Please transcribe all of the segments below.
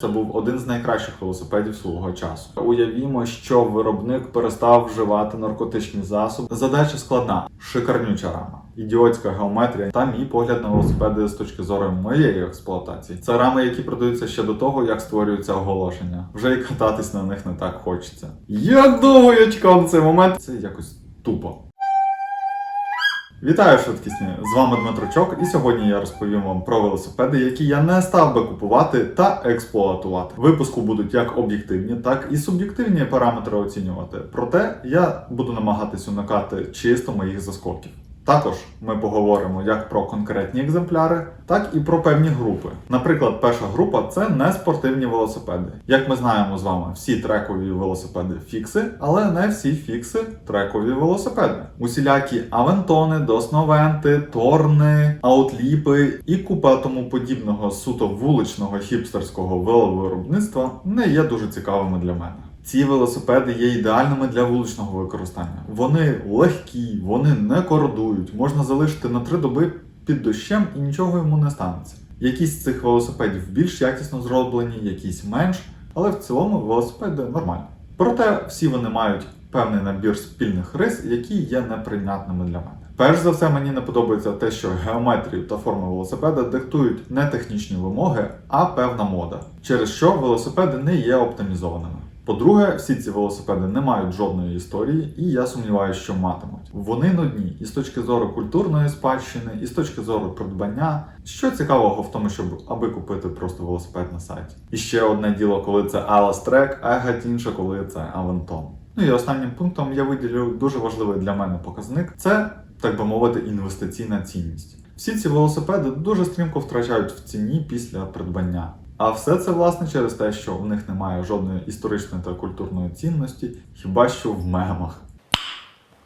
Це був один з найкращих велосипедів свого часу. Уявімо, що виробник перестав вживати наркотичні засоби. Задача складна, шикарнюча рама, ідіотська геометрія та мій погляд на велосипеди з точки зору моєї експлуатації. Це рами, які продаються ще до того, як створюються оголошення. Вже і кататись на них не так хочеться. Я чекав на цей момент? Це якось тупо. Вітаю, швидкісні! З вами Дмитрочок, і сьогодні я розповім вам про велосипеди, які я не став би купувати та експлуатувати. Випуску будуть як об'єктивні, так і суб'єктивні параметри оцінювати. Проте я буду намагатись уникати чисто моїх заскоків. Також ми поговоримо як про конкретні екземпляри, так і про певні групи. Наприклад, перша група це не спортивні велосипеди. Як ми знаємо з вами, всі трекові велосипеди фікси, але не всі фікси трекові велосипеди. Усілякі авентони, досновенти, торни, аутліпи і купа тому подібного суто вуличного хіпстерського веловиробництва не є дуже цікавими для мене. Ці велосипеди є ідеальними для вуличного використання. Вони легкі, вони не кородують, можна залишити на три доби під дощем і нічого йому не станеться. Якісь з цих велосипедів більш якісно зроблені, якісь менш, але в цілому велосипеди нормальні. Проте всі вони мають певний набір спільних рис, які є неприйнятними для мене. Перш за все, мені не подобається те, що геометрію та форму велосипеда диктують не технічні вимоги, а певна мода, через що велосипеди не є оптимізованими. По-друге, всі ці велосипеди не мають жодної історії, і я сумніваюся, що матимуть. Вони нудні і з точки зору культурної спадщини, і з точки зору придбання. Що цікавого в тому, щоб аби купити просто велосипед на сайті. І ще одне діло, коли це Alice Trek, а геть інше, коли це Aventon. Ну і останнім пунктом я виділю дуже важливий для мене показник це, так би мовити, інвестиційна цінність. Всі ці велосипеди дуже стрімко втрачають в ціні після придбання. А все це власне через те, що в них немає жодної історичної та культурної цінності, хіба що в мемах.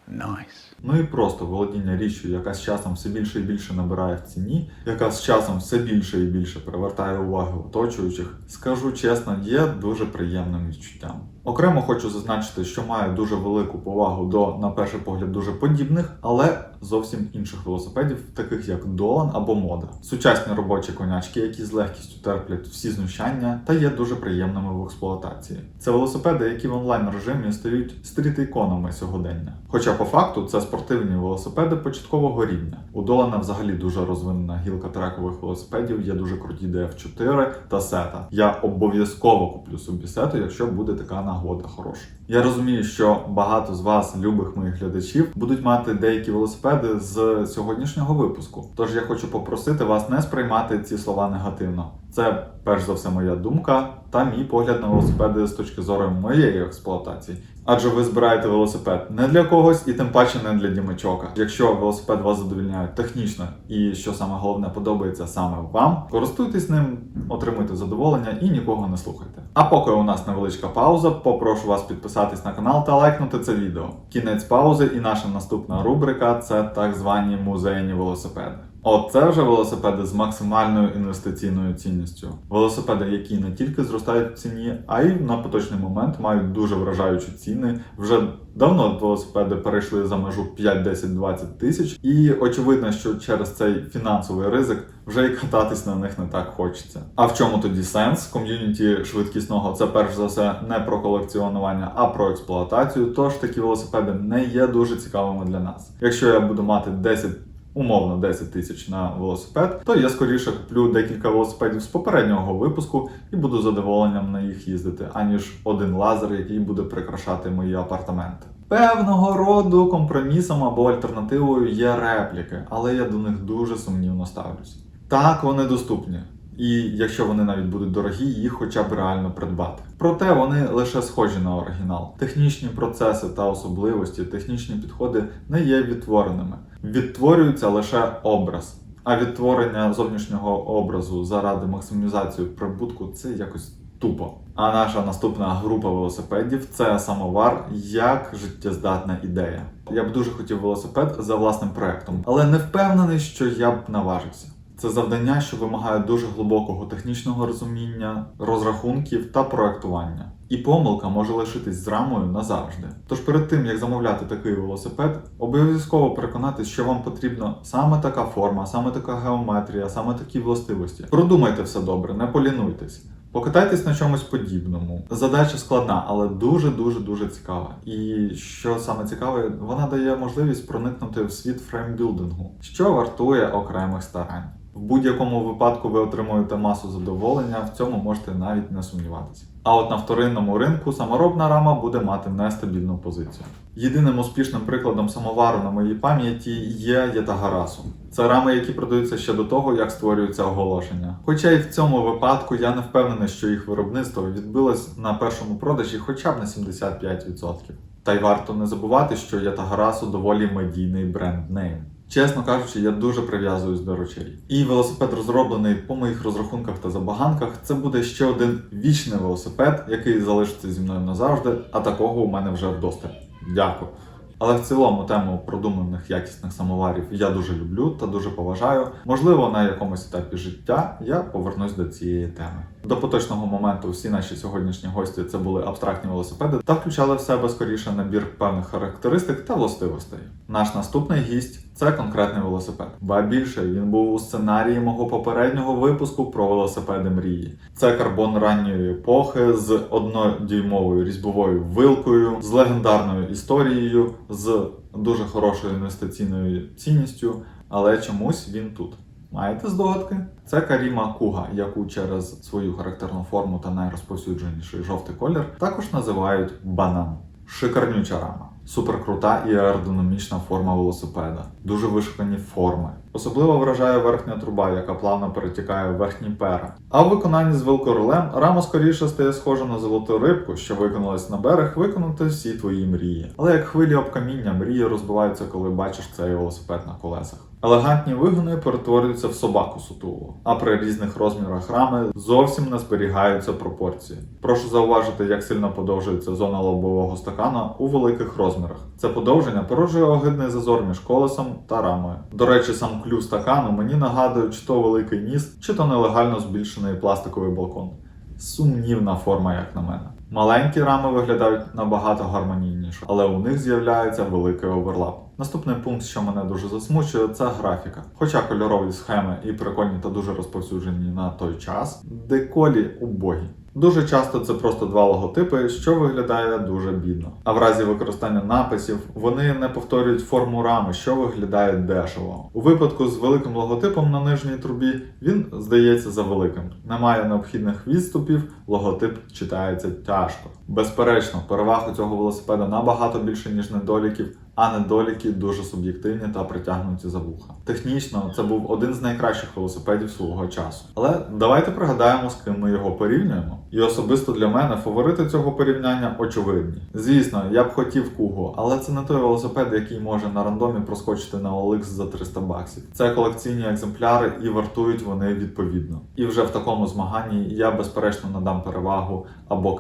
Nice. Ну і просто володіння річчю, яка з часом все більше і більше набирає в ціні, яка з часом все більше і більше привертає увагу оточуючих, скажу чесно, є дуже приємним відчуттям. Окремо хочу зазначити, що маю дуже велику повагу до, на перший погляд, дуже подібних, але зовсім інших велосипедів, таких як Долан або Мода. Сучасні робочі конячки, які з легкістю терплять всі знущання та є дуже приємними в експлуатації. Це велосипеди, які в онлайн режимі стають стріт-іконами сьогодення. Хоча по факту це спортивні велосипеди початкового рівня. У Долана взагалі дуже розвинена гілка трекових велосипедів, є дуже круті DF4 та сета. Я обов'язково куплю собі сету, якщо буде така нагода хороша. Я розумію, що багато з вас, любих моїх глядачів, будуть мати деякі велосипеди з сьогоднішнього випуску. Тож я хочу попросити вас не сприймати ці слова негативно. Це перш за все моя думка та мій погляд на велосипеди з точки зору моєї експлуатації. Адже ви збираєте велосипед не для когось і тим паче не для дімачока. Якщо велосипед вас задовільняє технічно і що саме головне подобається саме вам, користуйтесь ним, отримуйте задоволення і нікого не слухайте. А поки у нас невеличка пауза, попрошу вас підписатись на канал та лайкнути це відео. Кінець паузи і наша наступна рубрика це так звані музейні велосипеди. Оце вже велосипеди з максимальною інвестиційною цінністю. Велосипеди, які не тільки зростають в ціні, а й на поточний момент мають дуже вражаючі ціни. Вже давно велосипеди перейшли за межу 5, 10, 20 тисяч, і очевидно, що через цей фінансовий ризик вже і кататись на них не так хочеться. А в чому тоді сенс? Ком'юніті швидкісного це перш за все не про колекціонування, а про експлуатацію. Тож такі велосипеди не є дуже цікавими для нас. Якщо я буду мати 10 умовно 10 тисяч на велосипед, то я скоріше куплю декілька велосипедів з попереднього випуску і буду задоволенням на їх їздити, аніж один лазер, який буде прикрашати мої апартаменти. Певного роду компромісом або альтернативою є репліки, але я до них дуже сумнівно ставлюсь. Так, вони доступні. І якщо вони навіть будуть дорогі, їх хоча б реально придбати. Проте вони лише схожі на оригінал. Технічні процеси та особливості, технічні підходи не є відтвореними. Відтворюється лише образ. А відтворення зовнішнього образу заради максимізації прибутку це якось тупо. А наша наступна група велосипедів це самовар як життєздатна ідея. Я б дуже хотів велосипед за власним проектом, але не впевнений, що я б наважився. Це завдання, що вимагає дуже глибокого технічного розуміння, розрахунків та проектування. І помилка може лишитись з рамою назавжди. Тож перед тим як замовляти такий велосипед, обов'язково переконатись, що вам потрібна саме така форма, саме така геометрія, саме такі властивості. Продумайте все добре, не полінуйтесь. Покатайтесь на чомусь подібному. Задача складна, але дуже дуже дуже цікава. І що саме цікаве, вона дає можливість проникнути в світ фреймбілдингу, що вартує окремих старань. В будь-якому випадку ви отримуєте масу задоволення, в цьому можете навіть не сумніватися. А от на вторинному ринку саморобна рама буде мати нестабільну позицію. Єдиним успішним прикладом самовару на моїй пам'яті є Ятагарасу. Це рами, які продаються ще до того, як створюються оголошення. Хоча і в цьому випадку я не впевнений, що їх виробництво відбилось на першому продажі хоча б на 75%. Та й варто не забувати, що Ятагарасу доволі медійний бренд-нейм. Чесно кажучи, я дуже прив'язуюсь до речей. І велосипед розроблений по моїх розрахунках та забаганках. Це буде ще один вічний велосипед, який залишиться зі мною назавжди, а такого у мене вже вдосталь. Дякую. Але в цілому тему продуманих якісних самоварів я дуже люблю та дуже поважаю. Можливо, на якомусь етапі життя я повернусь до цієї теми. До поточного моменту всі наші сьогоднішні гості це були абстрактні велосипеди та включали в себе скоріше набір певних характеристик та властивостей. Наш наступний гість це конкретний велосипед. Ба більше він був у сценарії мого попереднього випуску про велосипеди мрії. Це карбон ранньої епохи з однодюймовою різьбовою вилкою, з легендарною історією, з дуже хорошою інвестиційною цінністю, але чомусь він тут. Маєте здогадки? Це Каріма Куга, яку через свою характерну форму та найрозповсюдженіший жовтий колір також називають банан. Шикарнюча рама. Суперкрута і аеродинамічна форма велосипеда, дуже вишукані форми. Особливо вражає верхня труба, яка плавно перетікає в верхні пера. А в виконанні з велкоролем рама скоріше стає схожа на золоту рибку, що виконалась на берег виконати всі твої мрії. Але як хвилі об каміння, мрії розбиваються, коли бачиш цей велосипед на колесах. Елегантні вигони перетворюються в собаку сутулу, а при різних розмірах рами зовсім не зберігаються пропорції. Прошу зауважити, як сильно подовжується зона лобового стакана у великих розмірах. Це подовження породжує огидний зазор між колесом та рамою. До речі, сам клюв стакану мені нагадує, чи то великий ніс, чи то нелегально збільшений пластиковий балкон. Сумнівна форма, як на мене. Маленькі рами виглядають набагато гармонійніше, але у них з'являється великий оверлап. Наступний пункт, що мене дуже засмучує, це графіка. Хоча кольорові схеми і прикольні та дуже розповсюджені на той час, деколі убогі. Дуже часто це просто два логотипи, що виглядає дуже бідно. А в разі використання написів вони не повторюють форму рами, що виглядає дешево. У випадку з великим логотипом на нижній трубі він здається за великим. Немає необхідних відступів, логотип читається тяжко. Безперечно, переваг у цього велосипеда набагато більше, ніж недоліків, а недоліки дуже суб'єктивні та притягнуті за вуха. Технічно це був один з найкращих велосипедів свого часу. Але давайте пригадаємо, з ким ми його порівнюємо. І особисто для мене фаворити цього порівняння очевидні. Звісно, я б хотів кугу, але це не той велосипед, який може на рандомі проскочити на OLX за 300 баксів. Це колекційні екземпляри і вартують вони відповідно. І вже в такому змаганні я безперечно надам перевагу або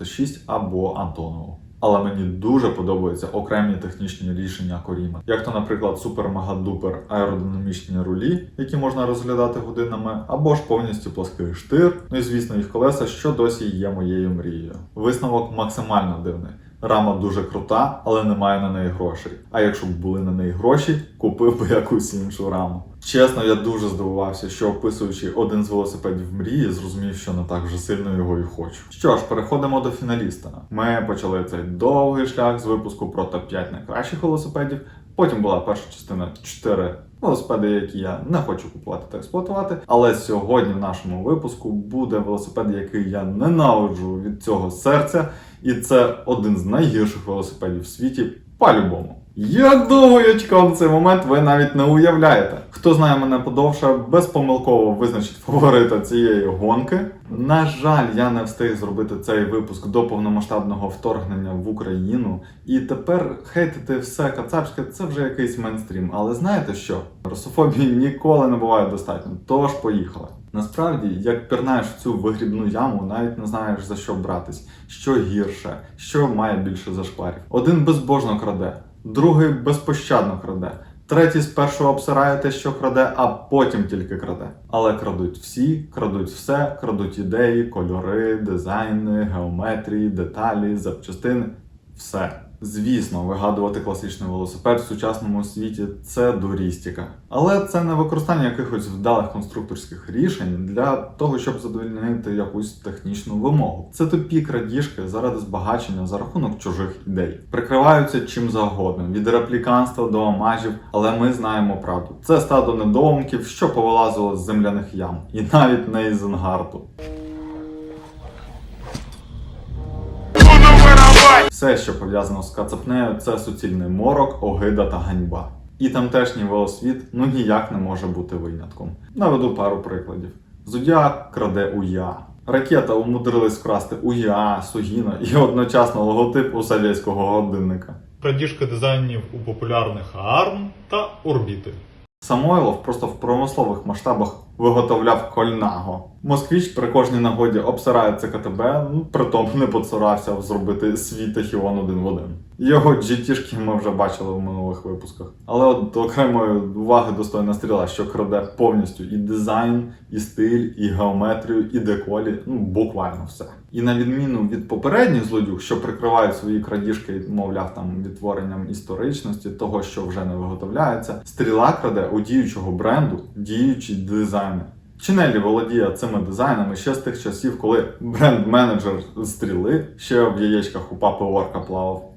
КГ-396, або Антонову. Але мені дуже подобаються окремі технічні рішення Коріма, як то, наприклад, супер-мега-дупер аеродинамічні рулі, які можна розглядати годинами, або ж повністю плоский штир. Ну і звісно, їх колеса, що досі є моєю мрією. Висновок максимально дивний. Рама дуже крута, але немає на неї грошей. А якщо б були на неї гроші, купив би якусь іншу раму. Чесно, я дуже здивувався, що описуючи один з велосипедів мрії, зрозумів, що не так вже сильно його і хочу. Що ж, переходимо до фіналіста. Ми почали цей довгий шлях з випуску про топ-5 найкращих велосипедів. Потім була перша частина 4 велосипеди, які я не хочу купувати та експлуатувати. Але сьогодні в нашому випуску буде велосипед, який я ненавиджу від цього серця, і це один з найгірших велосипедів в світі по-любому. Я чекав на цей момент, ви навіть не уявляєте. Хто знає мене подовше, безпомилково визначить фаворита цієї гонки. На жаль, я не встиг зробити цей випуск до повномасштабного вторгнення в Україну. І тепер хейтити все кацапське це вже якийсь мейнстрім. Але знаєте що? Русофобії ніколи не буває достатньо. Тож поїхали. Насправді, як пірнаєш в цю вигрібну яму, навіть не знаєш за що братись, що гірше, що має більше зашкварів. Один безбожно краде, другий безпощадно краде. Третій спершу обсирає те, що краде, а потім тільки краде. Але крадуть всі, крадуть все, крадуть ідеї, кольори, дизайни, геометрії, деталі, запчастини. Все. Звісно, вигадувати класичний велосипед в сучасному світі це дурістика. Але це не використання якихось вдалих конструкторських рішень для того, щоб задовольнити якусь технічну вимогу. Це тупі крадіжки заради збагачення за рахунок чужих ідей. Прикриваються чим завгодно, від репліканства до омажів, але ми знаємо правду. Це стадо недоумків, що повилазило з земляних ям, і навіть не із Енгарту. Все, що пов'язано з кацапнею, це суцільний морок, огида та ганьба. І тамтешній велосвіт ну ніяк не може бути винятком. Наведу пару прикладів. Зодіак краде УЯ. Ракета умудрилась вкрасти УЯ, Сугіно і одночасно логотип у совєтського годинника. Крадіжка дизайнів у популярних ARM та Орбіти. Самойлов просто в промислових масштабах виготовляв кольнаго. Москвіч при кожній нагоді обсирає ЦКТБ, ну притом не поцурався зробити свій тахіон один в один. Його GT-шки ми вже бачили в минулих випусках. Але от окремої уваги достойна стріла, що краде повністю і дизайн, і стиль, і геометрію, і деколі, ну буквально все. І на відміну від попередніх злодюг, що прикривають свої крадіжки, мовляв, там відтворенням історичності, того, що вже не виготовляється, стріла краде у діючого бренду діючі дизайни. Чинелі володіє цими дизайнами ще з тих часів, коли бренд-менеджер стріли ще в яєчках у папи Орка плавав.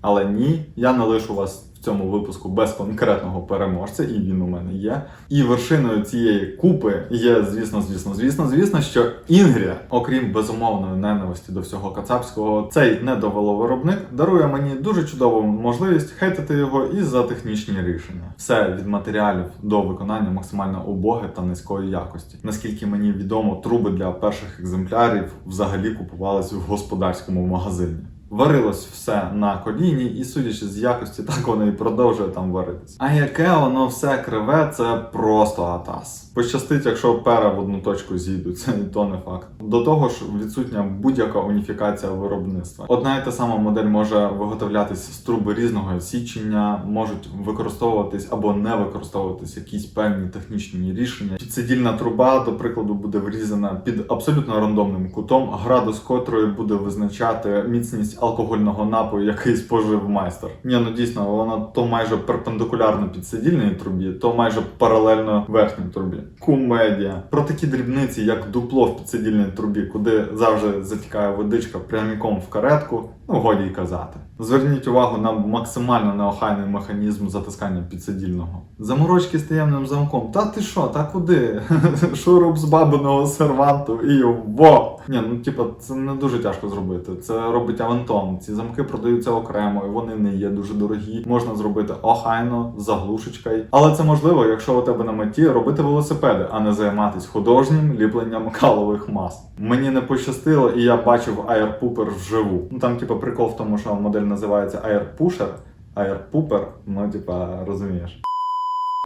Але ні, я не лишу вас в цьому випуску без конкретного переможця, і він у мене є. І вершиною цієї купи є, звісно, звісно, звісно, звісно, що Інгрія, окрім безумовної ненависті до всього кацапського, цей недовеловиробник дарує мені дуже чудову можливість хейтити його і за технічні рішення. Все від матеріалів до виконання максимально убоге та низької якості. Наскільки мені відомо, труби для перших екземплярів взагалі купувались в господарському магазині. Варилось все на коліні, і судячи з якості, так воно і продовжує там варитись. А яке воно все криве, це просто атас. Пощастить, якщо пера в одну точку зійдуть, це то не факт. До того ж, відсутня будь-яка уніфікація виробництва. Одна і та сама модель може виготовлятись з труби різного січення, можуть використовуватись або не використовуватись якісь певні технічні рішення. Підсидільна труба, до прикладу, буде врізана під абсолютно рандомним кутом, градус котрої буде визначати міцність алкогольного напою, який спожив майстер. Ні, ну дійсно, вона то майже перпендикулярно підсидільній трубі, то майже паралельно верхній трубі. Кумедія. Про такі дрібниці, як дупло в підсидільній трубі, куди завжди затікає водичка пряміком в каретку, ну годі й казати. Зверніть увагу на максимально неохайний механізм затискання підсидільного. Заморочки з таємним замком. Та ти що, та куди? Шуруп з бабиного серванту і во! Ні, ну типа, це не дуже тяжко зробити. Це робить Авентон. Ці замки продаються окремо, і вони не є дуже дорогі. Можна зробити охайно, з заглушечкою. Але це можливо, якщо у тебе на меті робити велосипеди, а не займатись художнім ліпленням калових мас. Мені не пощастило, і я бачив Air Pooper вживу. Ну там, типа, прикол в тому, що модель називається Air Pusher, Air Pooper, ну типа, розумієш.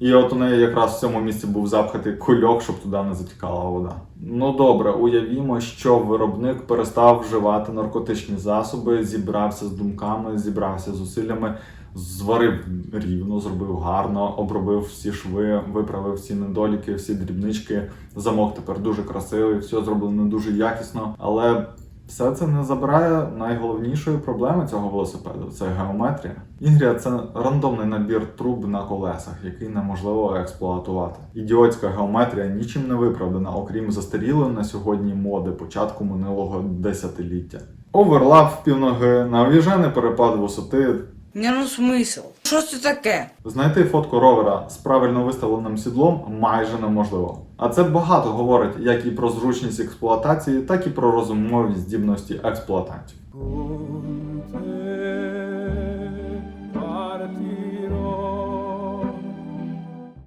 І от у неї якраз в цьому місці був запхатий кульок, щоб туди не затікала вода. Ну добре, уявімо, що виробник перестав вживати наркотичні засоби, зібрався з думками, зібрався з зусиллями, зварив рівно, зробив гарно, обробив всі шви, виправив всі недоліки, всі дрібнички. Замок тепер дуже красивий, все зроблено дуже якісно, але все це не забирає найголовнішої проблеми цього велосипеду це геометрія. Інгрія це рандомний набір труб на колесах, який неможливо експлуатувати. Ідіотська геометрія нічим не виправдана, окрім застарілої на сьогодні моди початку минулого десятиліття. Оверлап в півноги, навіжений перепад висоти. Ні, ну смисл. Що це таке? Знайти фотку ровера з правильно виставленим сідлом майже неможливо. А це багато говорить як і про зручність експлуатації, так і про розумові здібності експлуатантів.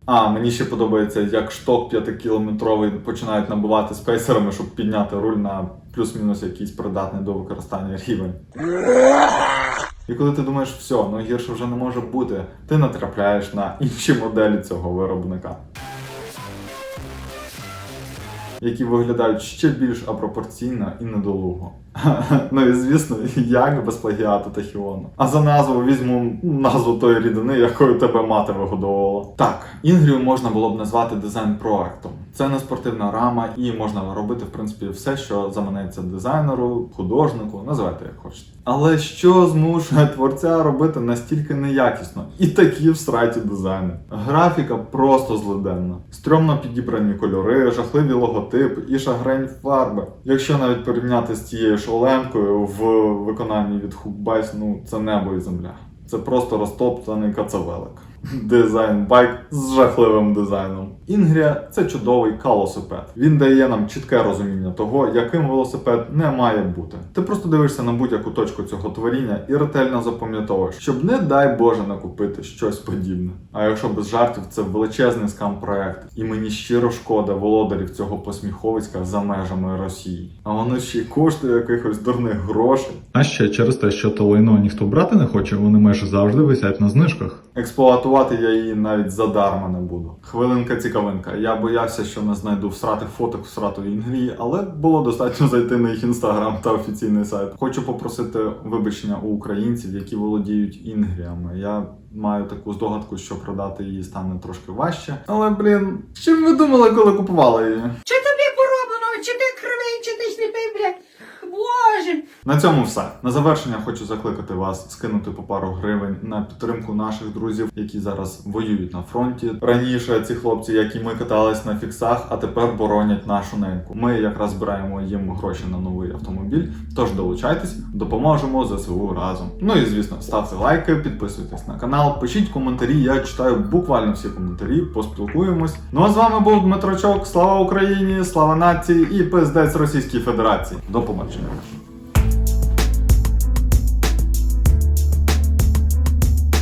А, мені ще подобається, як шток 5-кілометровий починають набивати спейсерами, щоб підняти руль на плюс-мінус якийсь придатний до використання рівень. І коли ти думаєш, все, ну гірше вже не може бути, ти натрапляєш на інші моделі цього виробника. які виглядають ще більш апропорційно і недолуго. Ну і звісно, як без плагіату та хіону. А за назву візьму назву тої рідини, якою тебе мати вигодовувала. Так, Інгрію можна було б назвати дизайн проектом. Це не спортивна рама, і можна робити в принципі все, що заманеться дизайнеру, художнику, називайте як хочете. Але що змушує творця робити настільки неякісно і такі в страті дизайни? Графіка просто злиденна. Стрьомно підібрані кольори, жахливі логотипи і шагрень фарби. Якщо навіть порівняти з цією шоленкою в виконанні від Хукбайс, ну це небо і земля. Це просто розтоптаний кацавелик. Дизайн байк з жахливим дизайном. Інгрія це чудовий калосипед. Він дає нам чітке розуміння того, яким велосипед не має бути. Ти просто дивишся на будь-яку точку цього творіння і ретельно запам'ятовуєш, щоб не дай Боже накупити щось подібне. А якщо без жартів, це величезний скам проект, і мені щиро шкода володарів цього посміховиська за межами Росії. А воно ще й коштує якихось дурних грошей. А ще через те, що то лайно ніхто брати не хоче, вони майже завжди висять на знижках. Експлуатувати я її навіть задарма не буду. Хвилинка цікавинка. Я боявся, що не знайду всратих фоток всратої інгрії, але було достатньо зайти на їх інстаграм та офіційний сайт. Хочу попросити вибачення у українців, які володіють інгріями. Я маю таку здогадку, що продати її стане трошки важче. Але блін, чим ви думали, коли купували її? Чи тобі пороблено, чи ти кривий, чи ти сліпий, блядь? Боже. На цьому все. На завершення хочу закликати вас скинути по пару гривень на підтримку наших друзів, які зараз воюють на фронті. Раніше ці хлопці, як і ми катались на фіксах, а тепер боронять нашу неньку. Ми якраз збираємо їм гроші на новий автомобіль. Тож долучайтесь, допоможемо ЗСУ разом. Ну і звісно, ставте лайки, підписуйтесь на канал, пишіть коментарі. Я читаю буквально всі коментарі, поспілкуємось. Ну а з вами був Дмитрочок. Слава Україні, слава нації і пиздець Російській Федерації. До побачення. Bye.